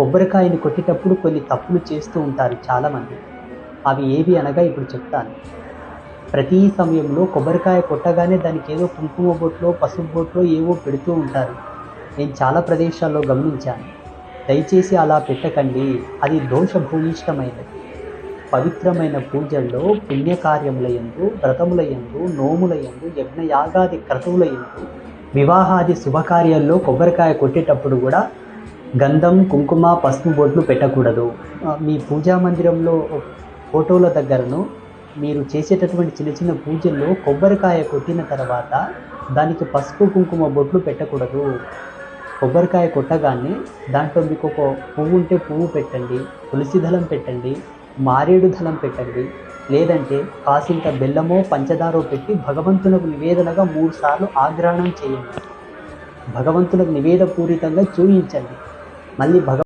కొబ్బరికాయని కొట్టేటప్పుడు కొన్ని తప్పులు చేస్తూ ఉంటారు చాలామంది. అవి ఏవి అనగా ఇప్పుడు చెప్తాను. ప్రతి సమయంలో కొబ్బరికాయ కొట్టగానే దానికి ఏదో కుంకుమ బొట్లో పసుపు బొట్లో ఏవో పెడుతూ ఉంటారు. నేను చాలా ప్రదేశాల్లో గమనించాను. దయచేసి అలా పెట్టకండి. అది దోష భూయిష్టమైనది పవిత్రమైన పూజల్లో పుణ్యకార్యముల యందు వ్రతముల యందు నోముల యందు యజ్ఞయాగాది క్రతువుల యందు వివాహాది శుభకార్యాల్లో కొబ్బరికాయ కొట్టేటప్పుడు కూడా గంధం కుంకుమ పసుపు బొట్లు పెట్టకూడదు. మీ పూజా మందిరంలో ఫోటోల దగ్గరను మీరు చేసేటటువంటి చిన్న చిన్న పూజల్లో కొబ్బరికాయ కొట్టిన తర్వాత దానికి పసుపు కుంకుమ బొట్లు పెట్టకూడదు. కొబ్బరికాయ కొట్టగానే దాంట్లో మీకు ఒక పువ్వు ఉంటే పువ్వు పెట్టండి తులసి దళం పెట్టండి మారేడు దళం పెట్టండి లేదంటే కాసింత బెల్లమో పంచదారో పెట్టి భగవంతునకు నివేదనగా మూడుసార్లు ఆగ్రహణం చేయండి. భగవంతులకు నివేదపూరితంగా చూయించండి. మళ్ళీ భగ